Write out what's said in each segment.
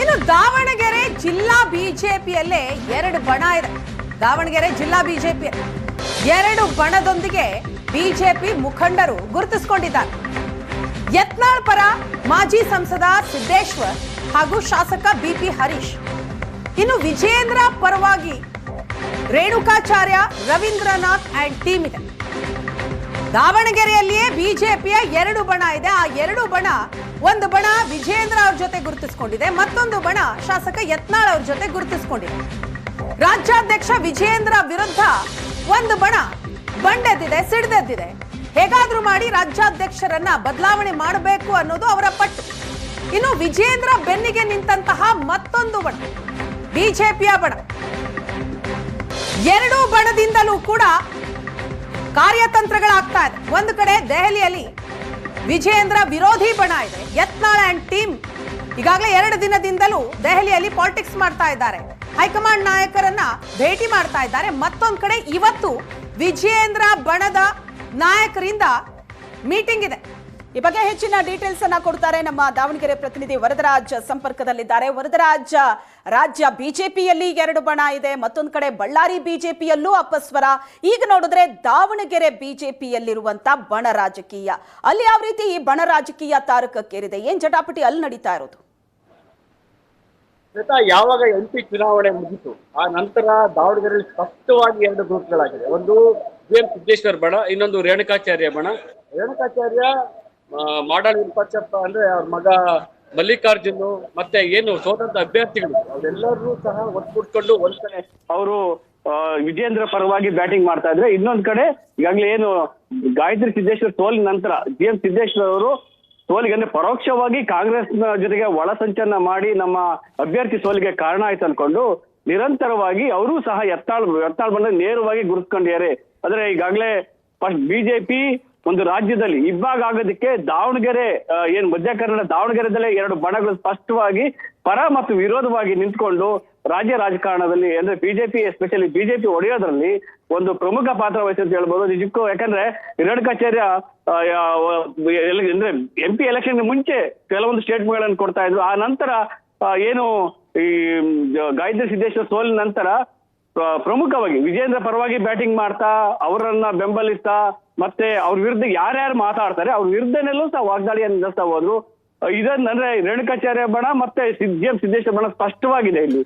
ಇನ್ನು ದಾವಣಗೆರೆ ಜಿಲ್ಲಾ ಬಿಜೆಪಿಯಲ್ಲೇ ಎರಡು ಬಣ ಇದೆ. ದಾವಣಗೆರೆ ಜಿಲ್ಲಾ ಬಿಜೆಪಿ. ಎರಡು ಬಣದೊಂದಿಗೆ ಬಿಜೆಪಿ ಮುಖಂಡರು ಗುರುತಿಸಿಕೊಂಡಿದ್ದಾರೆ. ಯತ್ನಾಳ್ ಪರ ಮಾಜಿ ಸಂಸದ ಸಿದ್ದೇಶ್ವರ್ ಹಾಗೂ ಶಾಸಕ ಬಿಪಿ ಹರೀಶ್. ಇನ್ನು ವಿಜೇಂದ್ರ ಪರವಾಗಿ ರೇಣುಕಾಚಾರ್ಯ ರವೀಂದ್ರನಾಥ್ ಅಂಡ್ ಟೀಮ್ ಇದೆ. ದಾವಣಗೆರೆಯಲ್ಲಿಯೇ ಬಿಜೆಪಿಯ ಎರಡು ಬಣ ಇದೆ. ಆ ಎರಡು ಬಣ ಒಂದು ಬಣ ವಿಜೇಂದ್ರ ಅವ್ರ ಜೊತೆ ಗುರುತಿಸಿಕೊಂಡಿದೆ, ಮತ್ತೊಂದು ಬಣ ಶಾಸಕ ಯತ್ನಾಳ್ ಅವ್ರ ಜೊತೆ ಗುರುತಿಸಿಕೊಂಡಿದೆ. ರಾಜ್ಯಾಧ್ಯಕ್ಷ ವಿಜೇಂದ್ರ ವಿರುದ್ಧ ಒಂದು ಬಣ ಬಂಡೆದ್ದಿದೆ, ಸಿಡಿದೆದ್ದಿದೆ. ಹೇಗಾದ್ರೂ ಮಾಡಿ ರಾಜ್ಯಾಧ್ಯಕ್ಷರನ್ನ ಬದಲಾವಣೆ ಮಾಡಬೇಕು ಅನ್ನೋದು ಅವರ ಪಟ್ಟು. ಇನ್ನು ವಿಜೇಂದ್ರ ಬೆನ್ನಿಗೆ ನಿಂತಹ ಮತ್ತೊಂದು ಬಣ, ಬಿಜೆಪಿಯ ಬಣ. ಎರಡೂ ಬಣದಿಂದಲೂ ಕೂಡ ಕಾರ್ಯತಂತ್ರಗಳಾಗ್ತಾ ಇದೆ. ಒಂದು ಕಡೆ ದೆಹಲಿಯಲ್ಲಿ ವಿಜೇಂದ್ರ ವಿರೋಧಿ ಬಣ ಇದೆ. ಯತ್ನಾಳ್ ಅಂಡ್ ಟೀಮ್ ಈಗಾಗಲೇ ಎರಡು ದಿನದಿಂದಲೂ ದೆಹಲಿಯಲ್ಲಿ ಪಾಲಿಟಿಕ್ಸ್ ಮಾಡ್ತಾ ಇದ್ದಾರೆ. ಹೈಕಮಾಂಡ್ ನಾಯಕರನ್ನ ಭೇಟಿ ಮಾಡ್ತಾ ಇದ್ದಾರೆ. ಮತ್ತೊಂದು ಕಡೆ ಇವತ್ತು ವಿಜೇಂದ್ರ ಬಣದ ನಾಯಕರಿಂದ ಮೀಟಿಂಗ್ ಇದೆ. ಈ ಬಗ್ಗೆ ಹೆಚ್ಚಿನ ಡೀಟೇಲ್ಸ್ ಅನ್ನ ಕೊಡ್ತಾರೆ ನಮ್ಮ ದಾವಣಗೆರೆ ಪ್ರತಿನಿಧಿ ವರದರಾಜ್ ಸಂಪರ್ಕದಲ್ಲಿದ್ದಾರೆ. ವರದರಾಜ್, ರಾಜ್ಯ ಬಿಜೆಪಿಯಲ್ಲಿ ಎರಡು ಬಣ ಇದೆ, ಮತ್ತೊಂದು ಕಡೆ ಬಳ್ಳಾರಿ ಬಿಜೆಪಿಯಲ್ಲೂ ಅಪಸ್ವರ. ಈಗ ನೋಡಿದ್ರೆ ದಾವಣಗೆರೆ ಬಿಜೆಪಿಯಲ್ಲಿರುವಂತ ಬಣ ರಾಜಕೀಯ. ಅಲ್ಲಿ ಯಾವ ರೀತಿ ಈ ಬಣ ರಾಜಕೀಯ ತಾರಕಕ್ಕೇರಿದೆ? ಏನ್ ಜಟಾಪಟಿ ಅಲ್ಲಿ ನಡೀತಾ ಇರೋದು? ಯಾವಾಗ ಎಂ ಪಿ ಚುನಾವಣೆ ಮುಗಿತು, ಆ ನಂತರ ದಾವಣಗೆರೆಯಲ್ಲಿ ಸ್ಪಷ್ಟವಾಗಿ ಎರಡು ಗ್ರೂಪ್ಗಳಾಗಿದೆ ಒಂದು ಬಿ ಎಂ ಸಿದ್ದೇಶ್ವರ್ ಬಣ, ಇನ್ನೊಂದು ರೇಣುಕಾಚಾರ್ಯ ಬಣ. ರೇಣುಕಾಚಾರ್ಯ ಮಾಡಾಳ್ ವಿರೂಪಾಕ್ಷಪ್ಪ ಅಂದ್ರೆ ಅವ್ರ ಮಗ ಮಲ್ಲಿಕಾರ್ಜುನ್ ಮತ್ತೆ ಏನು ಸೋತಂತ ಅಭ್ಯರ್ಥಿಗಳು, ಅವರೆಲ್ಲರೂ ಸಹ ಒಟ್ಟುಕೊಂಡು ಒಂದ್ ಕಡೆ ಅವರು ವಿಜೇಂದ್ರ ಪರವಾಗಿ ಬ್ಯಾಟಿಂಗ್ ಮಾಡ್ತಾ ಇದ್ರೆ ಇನ್ನೊಂದ್ ಕಡೆ ಈಗಾಗಲೇ ಏನು ಗಾಯತ್ರಿ ಸಿದ್ದೇಶ್ವರ್ ಸೋಲಿನ ನಂತರ ಜಿ ಎಂ ಸಿದ್ದೇಶ್ವರ್ ಅವರು ಸೋಲಿಗೆ ಅಂದ್ರೆ ಪರೋಕ್ಷವಾಗಿ ಕಾಂಗ್ರೆಸ್ ಜೊತೆಗೆ ಒಳ ಸಂಚಲನ ಮಾಡಿ ನಮ್ಮ ಅಭ್ಯರ್ಥಿ ಸೋಲಿಗೆ ಕಾರಣ ಆಯ್ತು ಅನ್ಕೊಂಡು ನಿರಂತರವಾಗಿ ಅವರು ಸಹ ಎತ್ತಾಳ್ ಎತ್ತಾಳ್ ಬಂದ ನೇರವಾಗಿ ಗುರುತ್ಕೊಂಡಿದ್ದಾರೆ ಆದ್ರೆ ಈಗಾಗಲೇ ಫಸ್ಟ್ ಬಿಜೆಪಿ ಒಂದು ರಾಜ್ಯದಲ್ಲಿ ಇಬ್ಬಾಗ ಆಗೋದಕ್ಕೆ ದಾವಣಗೆರೆ ಏನ್ ಮಧ್ಯ ಕನ್ನಡ ದಾವಣಗೆರೆದಲ್ಲೇ ಎರಡು ಬಣಗಳು ಸ್ಪಷ್ಟವಾಗಿ ಪರ ಮತ್ತು ವಿರೋಧವಾಗಿ ನಿಂತ್ಕೊಂಡು ರಾಜ್ಯ ರಾಜಕಾರಣದಲ್ಲಿ ಅಂದ್ರೆ ಬಿಜೆಪಿ ಎಸ್ಪೆಷಲಿ ಬಿಜೆಪಿ ಒಡೆಯೋದ್ರಲ್ಲಿ ಒಂದು ಪ್ರಮುಖ ಪಾತ್ರ ವಹಿಸಿ ಅಂತ ಹೇಳ್ಬೋದು. ನಿಜಕ್ಕೂ ಯಾಕಂದ್ರೆ ರೇಣುಕಾಚಾರ್ಯ ಕಚೇರಿಯ ಅಂದ್ರೆ ಎಂ ಪಿ ಎಲೆಕ್ಷನ್ ಮುಂಚೆ ಕೆಲವೊಂದು ಸ್ಟೇಟ್ಮೆಂಟ್ಗಳನ್ನು ಕೊಡ್ತಾ ಇದ್ರು. ಆ ನಂತರ ಏನು ಈ ಗಾಯತ್ರಿ ಸಿದ್ದೇಶ್ವರ ಸೋಲಿನ ನಂತರ ಪ್ರಮುಖವಾಗಿ ವಿಜೇಂದ್ರ ಪರವಾಗಿ ಬ್ಯಾಟಿಂಗ್ ಮಾಡ್ತಾ, ಅವರನ್ನ ಬೆಂಬಲಿಸ್ತಾ ಮತ್ತೆ ಅವ್ರ ವಿರುದ್ಧ ಯಾರ್ಯಾರು ಮಾತಾಡ್ತಾರೆ, ಅವ್ರ ವಿರುದ್ಧನೆಲ್ಲೂ ಸಹ ವಾಗ್ದಾಳಿಯನ್ನು ನಡೆಸ್ತಾ ಹೋದ್ರು. ಇದನ್ನ ಅಂದ್ರೆ ರೇಣುಕಾಚಾರ್ಯ ಬಣ ಮತ್ತೆ ಎಂ ಸಿದ್ದೇಶ್ವರ ಬಣ ಸ್ಪಷ್ಟವಾಗಿದೆ ಇಲ್ಲಿ.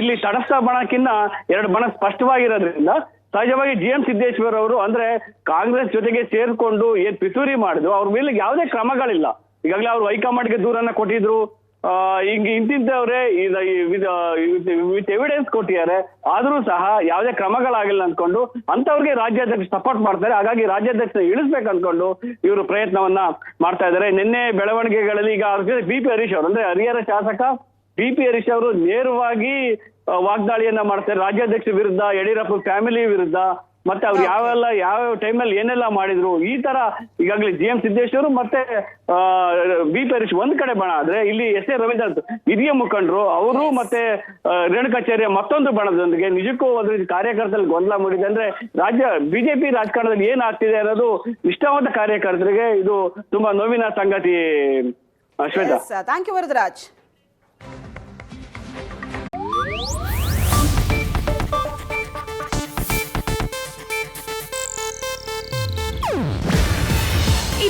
ಇಲ್ಲಿ ತಟಸ್ಥ ಬಣಕ್ಕಿಂತ ಎರಡು ಬಣ ಸ್ಪಷ್ಟವಾಗಿರೋದ್ರಿಂದ ಸಹಜವಾಗಿ ಜಿ ಎಂ ಸಿದ್ದೇಶ್ವರ್ ಅವರು ಅಂದ್ರೆ ಕಾಂಗ್ರೆಸ್ ಜೊತೆಗೆ ಸೇರ್ಕೊಂಡು ಏನ್ ಪಿತೂರಿ ಮಾಡಿದ್ರು, ಅವ್ರ ಮೇಲೆ ಯಾವುದೇ ಕ್ರಮಗಳಿಲ್ಲ. ಈಗಾಗಲೇ ಅವ್ರು ಹೈಕಮಾಂಡ್ಗೆ ದೂರನ್ನ ಕೊಟ್ಟಿದ್ರು. ಹಿಂಗ್ ಇಂತಿಂತವ್ರೆ ವಿತ್ ಎವಿಡೆನ್ಸ್ ಕೊಟ್ಟಿದ್ದಾರೆ. ಆದ್ರೂ ಸಹ ಯಾವುದೇ ಕ್ರಮಗಳಾಗಿಲ್ಲ ಅನ್ಕೊಂಡು ಅಂತವ್ರಿಗೆ ರಾಜ್ಯಾಧ್ಯಕ್ಷ ಸಪೋರ್ಟ್ ಮಾಡ್ತಾರೆ. ಹಾಗಾಗಿ ರಾಜ್ಯಾಧ್ಯಕ್ಷ ಇಳಿಸ್ಬೇಕು ಅನ್ಕೊಂಡು ಇವರು ಪ್ರಯತ್ನವನ್ನ ಮಾಡ್ತಾ ಇದ್ದಾರೆ. ನಿನ್ನೆ ಬೆಳವಣಿಗೆಗಳಲ್ಲಿ ಈಗ ಬಿ ಪಿ ಹರೀಶ್ ಅವರು, ಅಂದ್ರೆ ಹರಿಹರ ಶಾಸಕ ಬಿ ಪಿ ಹರೀಶ್ ಅವರು ನೇರವಾಗಿ ವಾಗ್ದಾಳಿಯನ್ನ ಮಾಡ್ತಾರೆ. ರಾಜ್ಯಾಧ್ಯಕ್ಷ ವಿರುದ್ಧ, ಯಡಿಯೂರಪ್ಪ ಫ್ಯಾಮಿಲಿ ವಿರುದ್ಧ ಮತ್ತೆ ಅವ್ರು ಯಾವೆಲ್ಲ ಯಾವ ಟೈಮಲ್ಲಿ ಏನೆಲ್ಲ ಮಾಡಿದ್ರು ಈ ತರ ಈಗಾಗಲೇ ಜಿ ಎಂ ಸಿದ್ದೇಶ್ವರು ಮತ್ತೆ ಬಿ ಪರೀಶ್ ಒಂದ್ ಕಡೆ ಬಣ. ಆದ್ರೆ ಇಲ್ಲಿ ಎಸ್ ಎ ರವೀಂದ್ರ ಹಿರಿಯ ಮುಖಂಡರು ಅವರು ಮತ್ತೆ ರೇಣುಕಾಚಾರ್ಯ ಮತ್ತೊಂದು ಬಣದೊಂದಿಗೆ ನಿಜಕ್ಕೂ ಅದ್ರ ರೀತಿ ಕಾರ್ಯಕರ್ತರಲ್ಲಿ ಗೊಂದಲ ಮೂಡಿದೆ. ಅಂದ್ರೆ ರಾಜ್ಯ ಬಿಜೆಪಿ ರಾಜಕಾರಣದಲ್ಲಿ ಏನಾಗ್ತಿದೆ ಅನ್ನೋದು ನಿಷ್ಠಾವಂತ ಕಾರ್ಯಕರ್ತರಿಗೆ ಇದು ತುಂಬಾ ನೋವಿನ ಸಂಗತಿ ಶ್ವೇತಾ ಥ್ಯಾಂಕ್ ಯು ವರದರಾಜ್.